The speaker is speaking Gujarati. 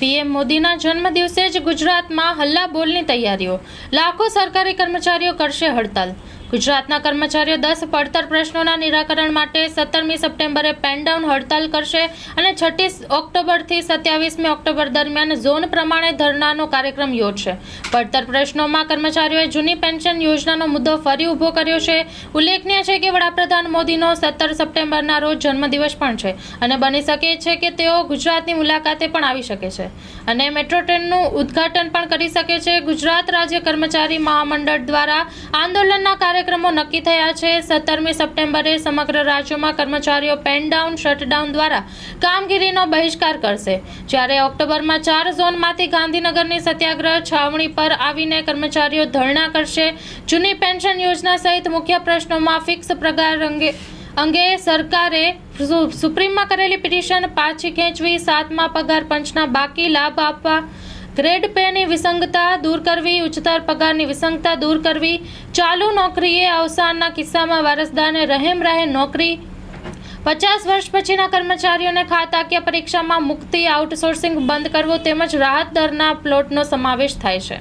પીએમ મોદીના જન્મદિવસે જ ગુજરાતમાં હલ્લા બોલની તૈયારીઓ. લાખો સરકારી કર્મચારીઓ કરશે હડતાલ. ગુજરાતના કર્મચારીઓ દસ પડતર પ્રશ્નોના નિરાકરણ માટે સત્તરમી સપ્ટેમ્બરે પેનડાઉન હડતાલ કરશે અને છઠ્ઠીસ ઓક્ટોબરથી સત્યાવીસમી ઓક્ટોબર દરમિયાન ઝોન પ્રમાણે ધરણાનો કાર્યક્રમ યોજશે. પડતર પ્રશ્નોમાં કર્મચારીઓએ જૂની પેન્શન યોજનાનો મુદ્દો ફરી ઊભો કર્યો છે. ઉલ્લેખનીય છે કે વડાપ્રધાન મોદીનો સત્તર સપ્ટેમ્બરના રોજ જન્મદિવસ પણ છે અને બની શકે છે કે તેઓ ગુજરાતની મુલાકાતે પણ આવી શકે છે. અને મેટ્રો ટ્રેનનું ઉદ્ઘાટન પણ કરી શકે છે. ગુજરાત રાજ્ય કર્મચારી મહામંડળ દ્વારા આંદોલનના કાર્યક્રમો નક્કી થયા છે. સત્તરમી સપ્ટેમ્બરે સમગ્ર રાજ્યોમાં કર્મચારીઓ પેન ડાઉન શટડાઉન દ્વારા કામગીરીનો બહિષ્કાર કરશે. જ્યારે ઓક્ટોબરમાં ચાર ઝોનમાંથી ગાંધીનગરની સત્યાગ્રહ છાવણી પર આવીને કર્મચારીઓ ધરણા કરશે. જૂની પેન્શન યોજના સહિત મુખ્ય પ્રશ્નોમાં ફિક્સ પગાર અંગે અંગે સરકારે સુપ્રીમમાં કરેલી પિટિશન પાછી ખેંચવી, સાતમા પગાર પંચના બાકી લાભ આપવા, ગ્રેડ પેની વિસંગતા દૂર કરવી, ઉચ્ચતર પગારની વિસંગતા દૂર કરવી, ચાલુ નોકરીએ અવસાનના કિસ્સામાં વારસદારને રહેમ રહે નોકરી, પચાસ વર્ષ પછીના કર્મચારીઓને ખાતાકીય પરીક્ષામાં મુક્તિ, આઉટસોર્સિંગ બંધ કરવું તેમજ રાહત દરના પ્લોટનો સમાવેશ થાય છે.